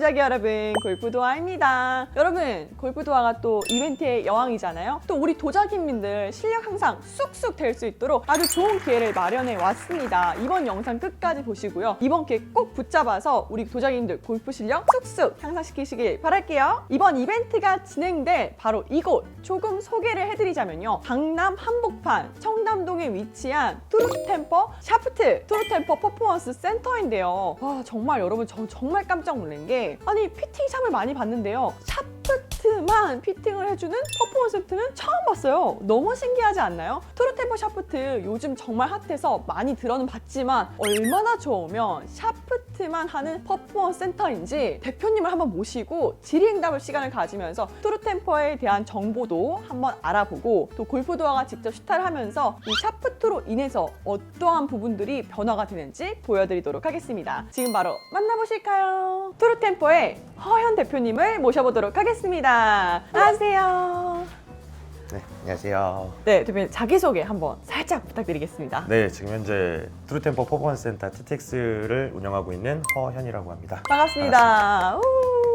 도자기 여러분 골프도아입니다. 여러분 골프도아가 또 이벤트의 여왕이잖아요? 또 우리 도자기민들 실력 향상 쑥쑥 될 수 있도록 아주 좋은 기회를 마련해 왔습니다. 이번 영상 끝까지 보시고요. 이번 기회 꼭 붙잡아서 우리 도자기민들 골프 실력 쑥쑥 향상시키시길 바랄게요. 이번 이벤트가 진행될 바로 이곳 조금 소개를 해드리자면요. 강남 한복판 청담동에 위치한 트루템퍼 샤프트 트루템퍼 퍼포먼스 센터인데요. 와 정말 여러분 저 정말 깜짝 놀란 게 아니 피팅 샵을 많이 봤는데요 샤프트만 피팅을 해주는 퍼포먼스 센터는 처음 봤어요 너무 신기하지 않나요? 트루템퍼 샤프트 요즘 정말 핫해서 많이 들어는 봤지만 얼마나 좋으면 샤프트 만 하는 퍼포먼스 센터인지 대표님을 한번 모시고 질의응답을 시간을 가지면서 트루템퍼에 대한 정보도 한번 알아보고 또 골프도어가 직접 시타를 하면서 이 샤프트로 인해서 어떠한 부분들이 변화가 되는지 보여드리도록 하겠습니다. 지금 바로 만나보실까요? 트루템퍼의 허현 대표님을 모셔보도록 하겠습니다. 안녕하세요. 네, 안녕하세요. 네, 대표님 자기소개 한번 살짝 부탁드리겠습니다. 네, 지금 현재 트루템퍼 퍼포먼스 센터 TTX를 운영하고 있는 허현이라고 합니다. 반갑습니다. 우!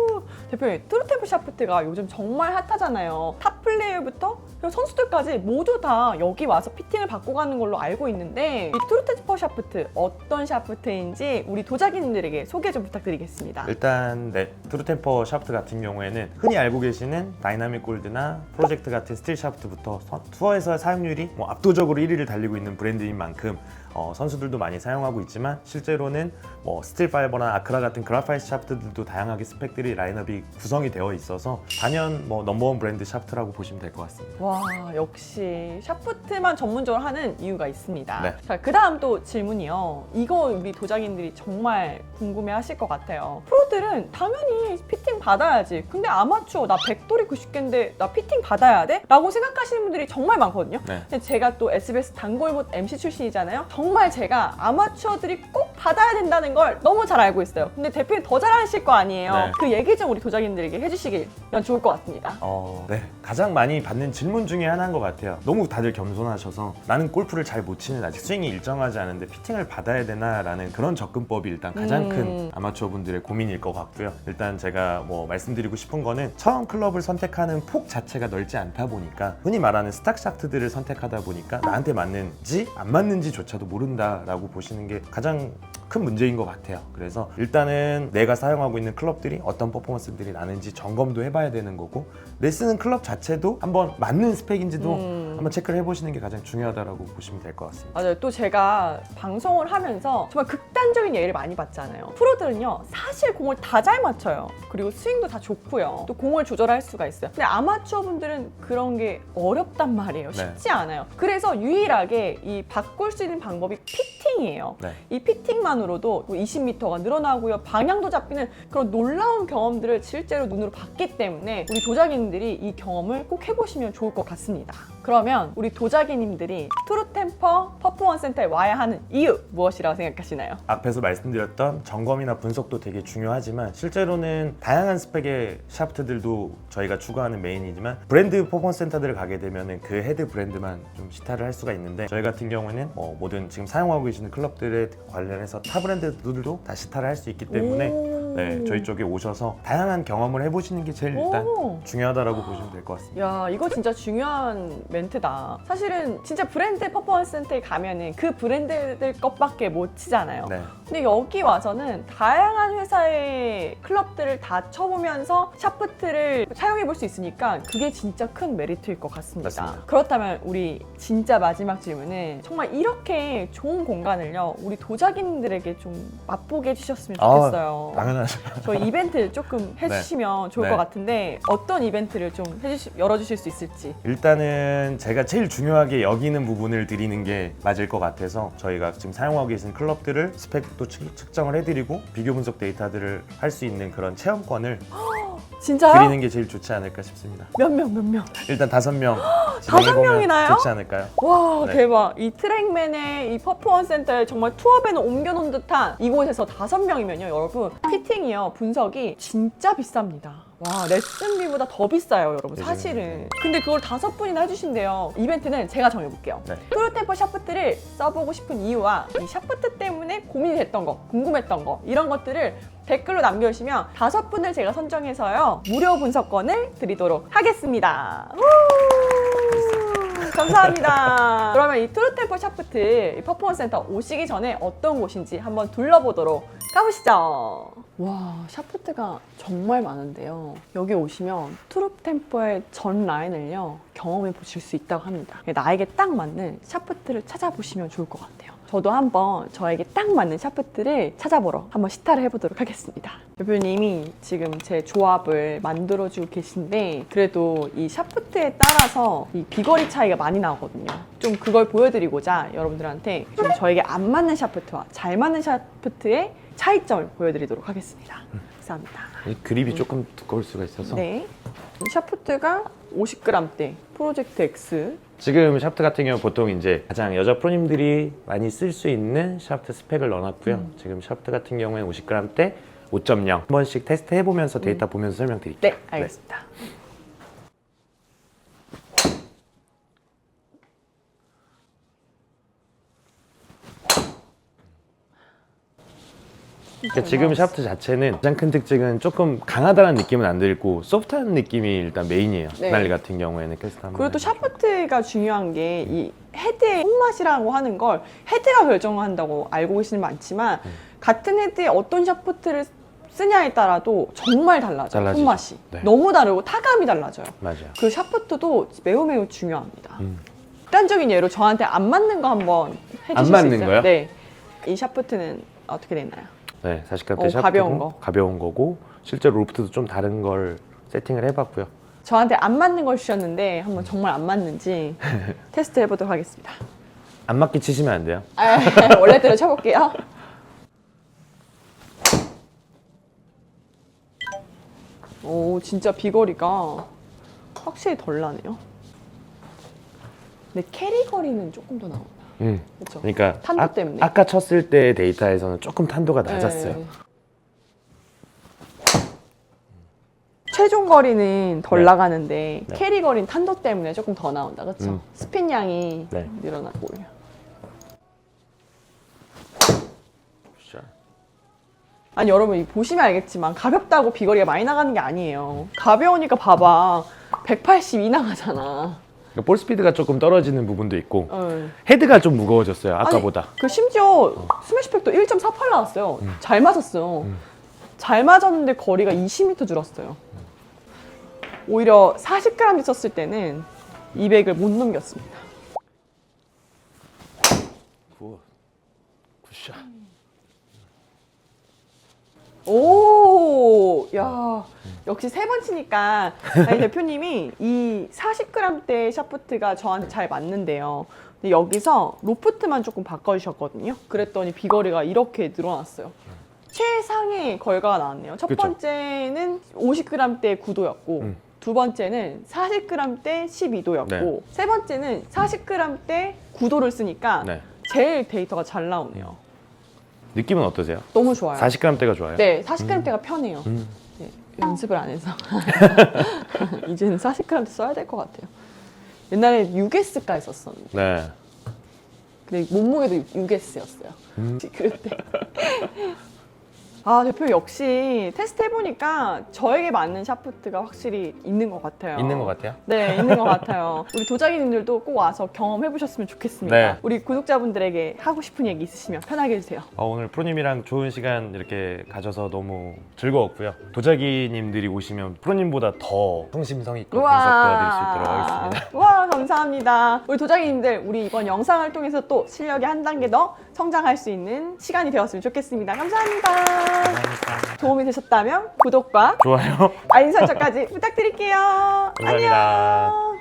대표님, 트루템프 샤프트가 요즘 정말 핫하잖아요. 탑 플레이어부터 선수들까지 모두 다 여기 와서 피팅을 받고 가는 걸로 알고 있는데 이 트루템퍼 샤프트 어떤 샤프트인지 우리 도자기님들에게 소개 좀 부탁드리겠습니다. 일단 네, 트루템퍼 샤프트 같은 경우에는 흔히 알고 계시는 다이나믹 골드나 프로젝트 같은 스틸 샤프트부터 선- 투어에서 사용률이 뭐 압도적으로 1위를 달리고 있는 브랜드인 만큼 어, 선수들도 많이 사용하고 있지만 실제로는 뭐 스틸 파이버나 아크라 같은 그라파이트 샤프트들도 다양하게 스펙들이 라인업이 구성이 되어 있어서 단연 뭐 넘버원 브랜드 샤프트라고 보시면 될 것 같습니다. 와 역시 샤프트만 전문적으로 하는 이유가 있습니다. 네. 자 그다음 또 질문이요. 이거 우리 도자기님들이 정말 궁금해하실 것 같아요. 프로들은 당연히 피팅 받아야지. 근데 아마추어 나 백돌이 90개인데 나 피팅 받아야 돼? 라고 생각하시는 분들이 정말 많거든요. 네. 근데 제가 또 SBS 단골봇 MC 출신이잖아요. 정말 제가 아마추어들이 꼭 받아야 된다는 걸 너무 잘 알고 있어요. 근데 대표님 더 잘하실 거 아니에요. 네. 그 얘기 좀 우리 도자기님들에게 해주시면 좋을 것 같습니다. 어, 네. 가장 많이 받는 질문 중에 하나인 것 같아요. 너무 다들 겸손하셔서 나는 골프를 잘 못 치는 아직 스윙이 일정하지 않은데 피팅을 받아야 되나라는 그런 접근법이 일단 가장 음. 큰 아마추어 분들의 고민일 것 같고요. 일단 제가 뭐 말씀드리고 싶은 거는 처음 클럽을 선택하는 폭 자체가 넓지 않다 보니까 흔히 말하는 스탁 샤프트들을 선택하다 보니까 나한테 맞는지 안 맞는지조차도 모른다라고 보시는 게 가장 큰 문제인 것 같아요. 그래서 일단은 내가 사용하고 있는 클럽들이 어떤 퍼포먼스들이 나는지 점검도 해봐야 되는 거고 내 쓰는 클럽 자체도 한번 맞는 스펙인지도 음. 한번 체크를 해보시는 게 가장 중요하다고 보시면 될 것 같습니다. 맞아요. 또 제가 방송을 하면서 정말 극단적인 예를 많이 봤잖아요. 프로들은요, 사실 공을 다 잘 맞춰요. 그리고 스윙도 다 좋고요. 또 공을 조절할 수가 있어요. 근데 아마추어 분들은 그런 게 어렵단 말이에요. 네. 쉽지 않아요. 그래서 유일하게 이 바꿀 수 있는 방법이 피팅이에요. 네. 이 피팅만으로도 20m가 늘어나고요. 방향도 잡히는 그런 놀라운 경험들을 실제로 눈으로 봤기 때문에 우리 도자기님들이 이 경험을 꼭 해보시면 좋을 것 같습니다. 그러면 우리 도자기님들이 트루템퍼 퍼포먼스 센터에 와야 하는 이유 무엇이라고 생각하시나요? 앞에서 말씀드렸던 점검이나 분석도 되게 중요하지만 실제로는 다양한 스펙의 샤프트들도 저희가 추구하는 메인이지만 브랜드 퍼포먼스 센터들을 가게 되면 그 헤드 브랜드만 좀 시타를 할 수가 있는데 저희 같은 경우에는 어, 모든 지금 사용하고 계시는 클럽들에 관련해서 타 브랜드들도 다 시타를 할 수 있기 때문에 오. 네, 저희 쪽에 오셔서 다양한 경험을 해보시는 게 제일 일단 오. 중요하다라고 보시면 될 것 같습니다. 야 이거 진짜 중요한 멘트다. 사실은 진짜 브랜드 퍼포먼스 센터에 가면은 그 브랜드들 것밖에 못 치잖아요. 네. 근데 여기 와서는 다양한 회사의 클럽들을 다 쳐보면서 샤프트를 사용해 볼 수 있으니까 그게 진짜 큰 메리트일 것 같습니다. 맞습니다. 그렇다면 우리 진짜 마지막 질문은 정말 이렇게 좋은 공간을요 우리 도자기님들에게 좀 맛보게 해주셨으면 아, 좋겠어요. 당연하죠. 저희 이벤트 조금 해주시면 좋을 네. 것 같은데 어떤 이벤트를 좀 해주시, 열어주실 수 있을지. 일단은 제가 제일 중요하게 여기는 부분을 드리는 게 맞을 것 같아서 저희가 지금 사용하고 계신 클럽들을 스펙도 측- 측정을 해드리고 비교 분석 데이터들을 할 수 있는 그런 체험권을 진짜요? 드리는 게 제일 좋지 않을까 싶습니다. 몇 명, 몇 명? 일단 다섯 명 다섯 명이나요? 좋지 않을까요? 와 네. 대박 이 트랙맨의 이 퍼포먼스 센터에 정말 투어밴을 옮겨놓은 듯한 이곳에서 다섯 명이면요 여러분 피팅이요 분석이 진짜 비쌉니다 와 레슨비보다 더 비싸요 여러분 사실은 네. 근데 그걸 다섯 분이나 해주신대요 이벤트는 제가 정해볼게요 네. 프로템퍼 샤프트를 써보고 싶은 이유와 이 샤프트 때문에 고민이 됐던 거 궁금했던 거 이런 것들을 댓글로 남겨주시면 다섯 분을 제가 선정해서요 무료 분석권을 드리도록 하겠습니다 우! 감사합니다 그러면 이 트루템퍼 샤프트 이 퍼포먼스 센터 오시기 전에 어떤 곳인지 한번 둘러보도록 가보시죠. 와, 샤프트가 정말 많은데요. 여기 오시면 트룹 템포의 전 라인을요, 경험해 보실 수 있다고 합니다. 나에게 딱 맞는 샤프트를 찾아보시면 좋을 것 같아요. 저도 한번 저에게 딱 맞는 샤프트를 찾아보러 한번 시타를 해보도록 하겠습니다. 대표님이 지금 제 조합을 만들어주고 계신데 그래도 이 샤프트에 따라서 이 비거리 차이가 많이 나거든요. 좀 그걸 보여드리고자 여러분들한테 좀 저에게 안 맞는 샤프트와 잘 맞는 샤프트의 차이점을 보여드리도록 하겠습니다. 감사합니다. 이 그립이 조금 두꺼울 수가 있어서 네. 이 샤프트가 50g대 프로젝트 X 지금 샤프트 같은 경우 보통 이제 가장 여자 프로님들이 많이 쓸 수 있는 샤프트 스펙을 넣어놨고요. 음. 지금 샤프트 같은 경우에는 50g대 5.0 한 번씩 테스트 해보면서 데이터 보면서 설명드릴게요. 네, 알겠습니다. 그러니까 지금 샤프트 자체는 가장 큰 특징은 조금 강하다는 느낌은 안 들고 소프트한 느낌이 일단 메인이에요. 네. 날 같은 경우에는 테스트 한번 그리고 또. 샤프트가 중요한 게 이 헤드의 손맛이라고 하는 걸 헤드가 결정한다고 알고 계시는 분 많지만 음. 같은 헤드에 어떤 샤프트를 쓰냐에 따라도 정말 달라져요. 달라지죠. 손맛이. 네. 너무 다르고 타감이 달라져요. 맞아요. 그 샤프트도 매우 매우 중요합니다. 음. 극단적인 예로 저한테 안 맞는 거 한번 해주실 안수 맞는 있어요? 거요? 네. 이 샤프트는 어떻게 됐나요? 네, 40g대 어, 샤프트고 가벼운 거. 가벼운 거고 실제로 로프트도 좀 다른 걸 세팅을 해봤고요. 저한테 안 맞는 걸 주셨는데 한번 정말 안 맞는지 테스트 해보도록 하겠습니다. 안 맞게 치시면 안 돼요. 아, 원래대로 쳐볼게요. 오, 진짜 비거리가 확실히 덜 나네요. 근데 캐리 거리는 조금 더 나온다. 음. 그렇죠? 그러니까 탄도 아, 때문에. 아까 쳤을 때 데이터에서는 조금 탄도가 낮았어요. 네. 최종 거리는 덜 네. 나가는데 네. 캐리 거리는 탄도 때문에 조금 더 나온다, 그렇죠? 음. 스핀 양이 네. 늘어나고요. 샷. 아니 여러분 이 보시면 알겠지만 가볍다고 비거리가 많이 나가는 게 아니에요. 가벼우니까 봐봐. 182 나가잖아. 그러니까 볼 스피드가 조금 떨어지는 부분도 있고 어. 헤드가 좀 무거워졌어요. 아까보다. 그 심지어 스매시팩도 1.48 나왔어요. 음. 잘 맞았어요. 음. 잘 맞았는데 거리가 20m 줄었어요. 오히려 40g 썼을 때는 200을 못 넘겼습니다. 굿. 굿샷. 오, 야, 역시 세 번 치니까 아니 대표님이 이 40g대 샤프트가 저한테 잘 맞는데요. 근데 여기서 로프트만 조금 바꿔주셨거든요. 그랬더니 비거리가 이렇게 늘어났어요. 최상의 결과가 나왔네요. 첫 그쵸. 번째는 50g대 9도였고, 음. 두 번째는 40g대 12도였고, 네. 세 번째는 40g대 9도를 쓰니까 네. 제일 데이터가 잘 나오네요. 느낌은 어떠세요? 너무 좋아요. 40g대가 좋아요? 네, 40g대가 편해요. 음. 네, 연습을 안 해서 이제는 40g 써야 될 것 같아요. 옛날에 6S까지 썼었는데 네. 근데 몸무게도 6S였어요. 음. 그때. 아 대표 역시 테스트 해보니까 저에게 맞는 샤프트가 확실히 있는 것 같아요. 있는 것 같아요? 네, 있는 것 같아요. 우리 도자기님들도 꼭 와서 경험해 보셨으면 좋겠습니다. 네. 우리 구독자분들에게 하고 싶은 얘기 있으시면 편하게 해주세요. 어, 오늘 프로님이랑 좋은 시간 이렇게 가져서 너무 즐거웠고요. 도자기님들이 오시면 프로님보다 더 성심성의껏 분석 도와드릴 수 있도록 하겠습니다. 와 감사합니다. 우리 도자기님들 우리 이번 영상을 통해서 또 실력이 한 단계 더 성장할 수 있는 시간이 되었으면 좋겠습니다. 감사합니다. 감사합니다. 도움이 되셨다면 구독과 좋아요. 알림 설정까지 부탁드릴게요. 감사합니다. 안녕.